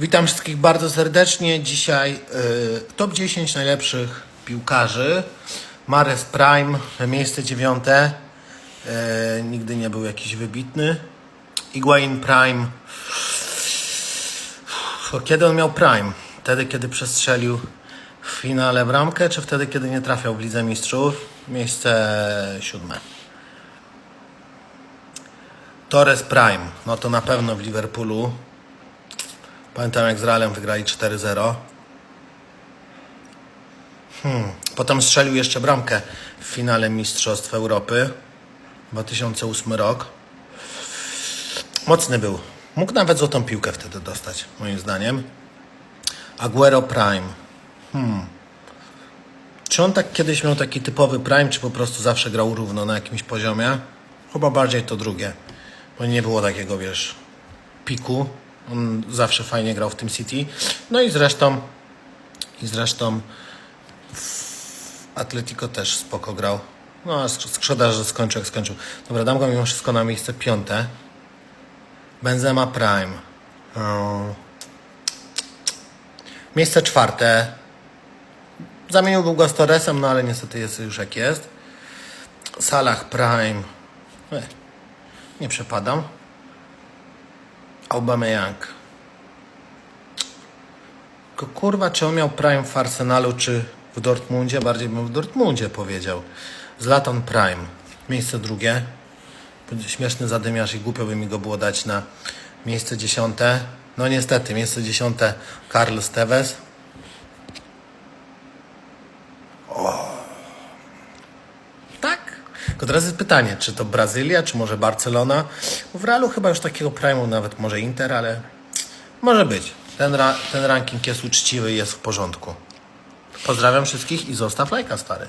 Witam wszystkich bardzo serdecznie. Dzisiaj y, top 10 najlepszych piłkarzy. Mares Prime, miejsce dziewiąte. Y, nigdy nie był jakiś wybitny. Iguain Prime. Kiedy on miał Prime? Wtedy, kiedy przestrzelił w finale bramkę, czy wtedy, kiedy nie trafiał w Lidze Mistrzów? Miejsce siódme. Torres Prime. No to na pewno w Liverpoolu. Pamiętam jak z Realem wygrali 4-0. Hmm. Potem strzelił jeszcze bramkę w finale Mistrzostw Europy. 2008 rok. Mocny był. Mógł nawet złotą piłkę wtedy dostać, moim zdaniem. Aguero Prime. Hmm. Czy on tak kiedyś miał taki typowy prime, czy po prostu zawsze grał równo na jakimś poziomie? Chyba bardziej to drugie. Bo nie było takiego, wiesz, piku. On zawsze fajnie grał w tym City. No i zresztą i zresztą w Atletico też spoko grał. No, a szkoda, że skończył jak skończył. Dobra, dam go mimo wszystko na miejsce piąte. Benzema Prime. Miejsce czwarte. Zamieniłbym go z Torresem, no ale niestety jest już jak jest. Salah Prime. E, nie przepadam. Aubameyang. Tylko kurwa, czy on miał Prime w Arsenalu, czy w Dortmundzie? Bardziej bym w Dortmundzie powiedział. Zlatan Prime. Miejsce drugie. Śmieszny zadymiarz i głupio by mi go było dać na miejsce dziesiąte. No niestety, miejsce dziesiąte Carlos Tevez. Tak. Tylko teraz jest pytanie, czy to Brazylia, czy może Barcelona? W Realu chyba już takiego primu nawet może Inter, ale może być. Ten, ra- ten ranking jest uczciwy i jest w porządku. Pozdrawiam wszystkich i zostaw lajka, stary.